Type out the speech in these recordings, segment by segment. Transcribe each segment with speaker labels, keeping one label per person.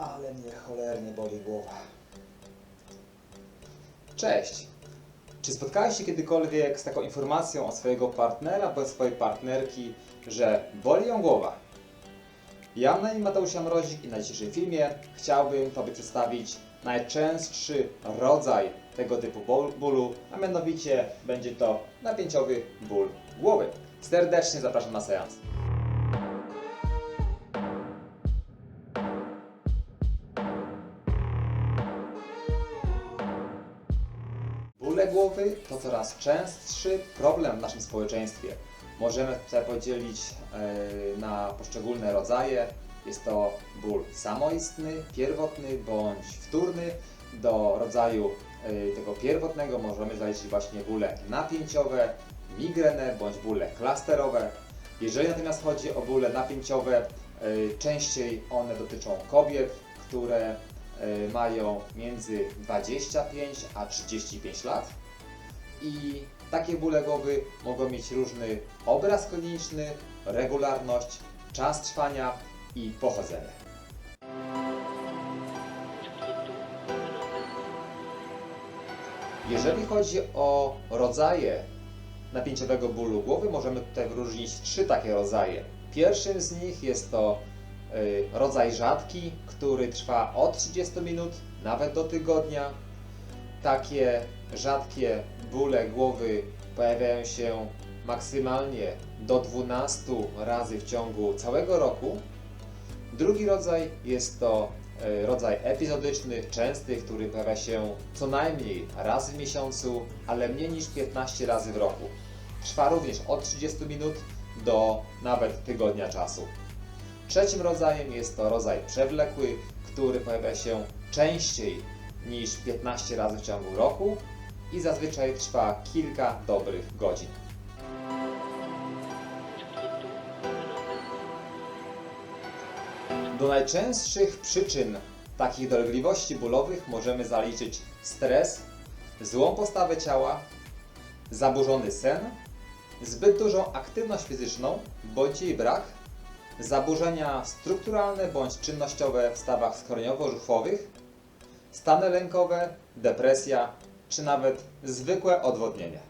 Speaker 1: Ale mnie cholernie boli głowa.
Speaker 2: Cześć! Czy spotkałeś się kiedykolwiek z taką informacją od swojego partnera bądź swojej partnerki, że boli ją głowa? Ja na imię Mateusz Mrozik i na dzisiejszym filmie chciałbym Tobie przedstawić najczęstszy rodzaj tego typu ból- bólu, a mianowicie będzie to napięciowy ból głowy. Serdecznie zapraszam na seans. Bóle głowy to coraz częstszy problem w naszym społeczeństwie. Możemy tutaj podzielić e, na poszczególne rodzaje. Jest to ból samoistny, pierwotny bądź wtórny. Do rodzaju e, tego pierwotnego możemy zaliczyć właśnie bóle napięciowe, migrenę bądź bóle klasterowe. Jeżeli natomiast chodzi o bóle napięciowe, e, częściej one dotyczą kobiet, które mają między 25 a 35 lat i takie bóle głowy mogą mieć różny obraz kliniczny, regularność, czas trwania i pochodzenie. Jeżeli chodzi o rodzaje napięciowego bólu głowy, możemy tutaj wyróżnić trzy takie rodzaje. Pierwszym z nich jest to rodzaj rzadki, który trwa od 30 minut nawet do tygodnia. Takie rzadkie bóle głowy pojawiają się maksymalnie do 12 razy w ciągu całego roku. Drugi rodzaj jest to e, rodzaj epizodyczny, częsty, który pojawia się co najmniej raz w miesiącu, ale mniej niż 15 razy w roku. Trwa również od 30 minut do nawet tygodnia czasu. Trzecim rodzajem jest to rodzaj przewlekły, który pojawia się częściej niż 15 razy w ciągu roku i zazwyczaj trwa kilka dobrych godzin. Do najczęstszych przyczyn takich dolegliwości bólowych możemy zaliczyć stres, złą postawę ciała, zaburzony sen, zbyt dużą aktywność fizyczną bądź jej brak, zaburzenia strukturalne bądź czynnościowe w stawach skroniowo-żuchwowych, stany lękowe, depresja czy nawet zwykłe odwodnienie.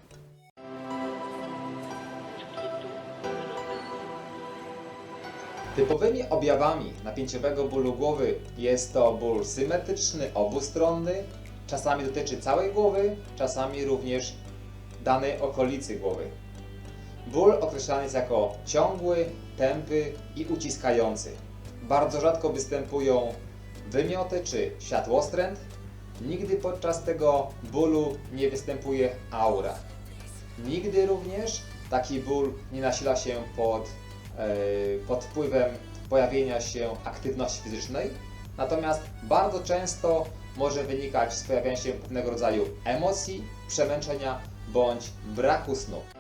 Speaker 2: Typowymi objawami napięciowego bólu głowy jest to ból symetryczny, obustronny, czasami dotyczy całej głowy, czasami również danej okolicy głowy. Ból określany jest jako ciągły, tępy i uciskający. Bardzo rzadko występują wymioty czy światłostręt. Nigdy podczas tego bólu nie występuje aura. Nigdy również taki ból nie nasila się pod, e, pod wpływem pojawienia się aktywności fizycznej. Natomiast bardzo często może wynikać z pojawienia się pewnego rodzaju emocji, przemęczenia bądź braku snu.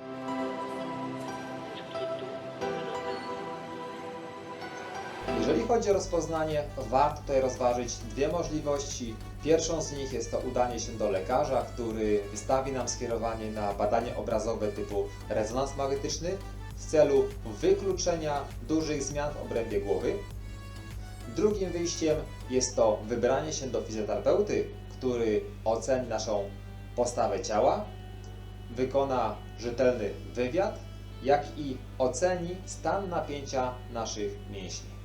Speaker 2: Chodzi o rozpoznanie, warto tutaj rozważyć dwie możliwości. Pierwszą z nich jest to udanie się do lekarza, który wystawi nam skierowanie na badanie obrazowe typu rezonans magnetyczny w celu wykluczenia dużych zmian w obrębie głowy. Drugim wyjściem jest to wybranie się do fizjoterapeuty, który oceni naszą postawę ciała, wykona rzetelny wywiad, jak i oceni stan napięcia naszych mięśni.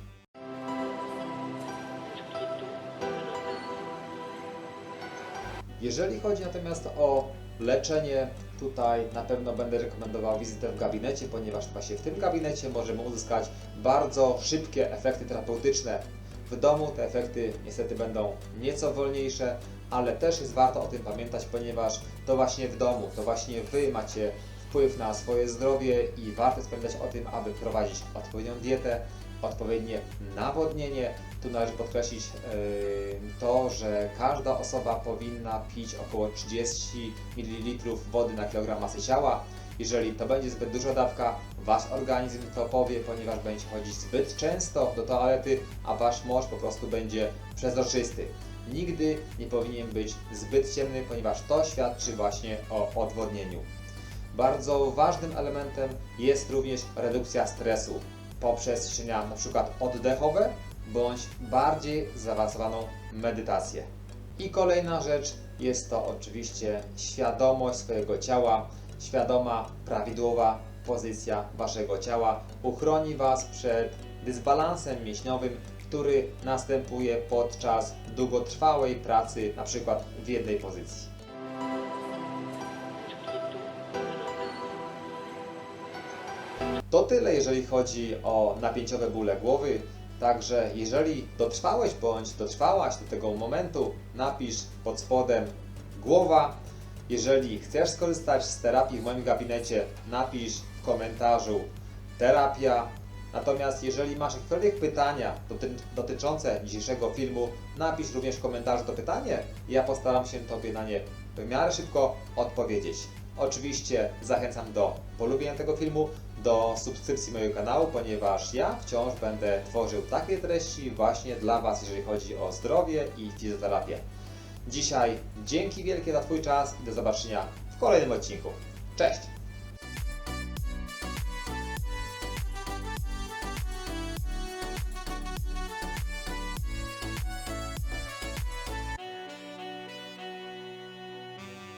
Speaker 2: Jeżeli chodzi natomiast o leczenie, tutaj na pewno będę rekomendował wizytę w gabinecie, ponieważ właśnie w tym gabinecie możemy uzyskać bardzo szybkie efekty terapeutyczne. W domu te efekty niestety będą nieco wolniejsze, ale też jest warto o tym pamiętać, ponieważ to właśnie w domu, to właśnie Wy macie wpływ na swoje zdrowie i warto pamiętać o tym, aby prowadzić odpowiednią dietę, odpowiednie nawodnienie. Tu należy podkreślić yy, to, że każda osoba powinna pić około 30 ml wody na kilogram masy ciała. Jeżeli to będzie zbyt duża dawka, Wasz organizm to powie, ponieważ będzie chodzić zbyt często do toalety, a Wasz mąż po prostu będzie przezroczysty. Nigdy nie powinien być zbyt ciemny, ponieważ to świadczy właśnie o odwodnieniu. Bardzo ważnym elementem jest również redukcja stresu poprzez ćwiczenia np. oddechowe bądź bardziej zaawansowaną medytację. I kolejna rzecz jest to oczywiście świadomość swojego ciała, świadoma, prawidłowa pozycja Waszego ciała uchroni Was przed dysbalansem mięśniowym, który następuje podczas długotrwałej pracy, na przykład w jednej pozycji. To tyle, jeżeli chodzi o napięciowe bóle głowy. Także jeżeli dotrwałeś bądź dotrwałaś do tego momentu, napisz pod spodem głowa. Jeżeli chcesz skorzystać z terapii w moim gabinecie, napisz w komentarzu terapia. Natomiast jeżeli masz jakiekolwiek pytania doty dotyczące dzisiejszego filmu, napisz również w komentarzu to pytanie ja postaram się Tobie na nie w miarę szybko odpowiedzieć. Oczywiście zachęcam do polubienia tego filmu, do subskrypcji mojego kanału, ponieważ ja wciąż będę tworzył takie treści właśnie dla Was, jeżeli chodzi o zdrowie i fizjoterapię. Dzisiaj dzięki wielkie za Twój czas i do zobaczenia w kolejnym odcinku. Cześć!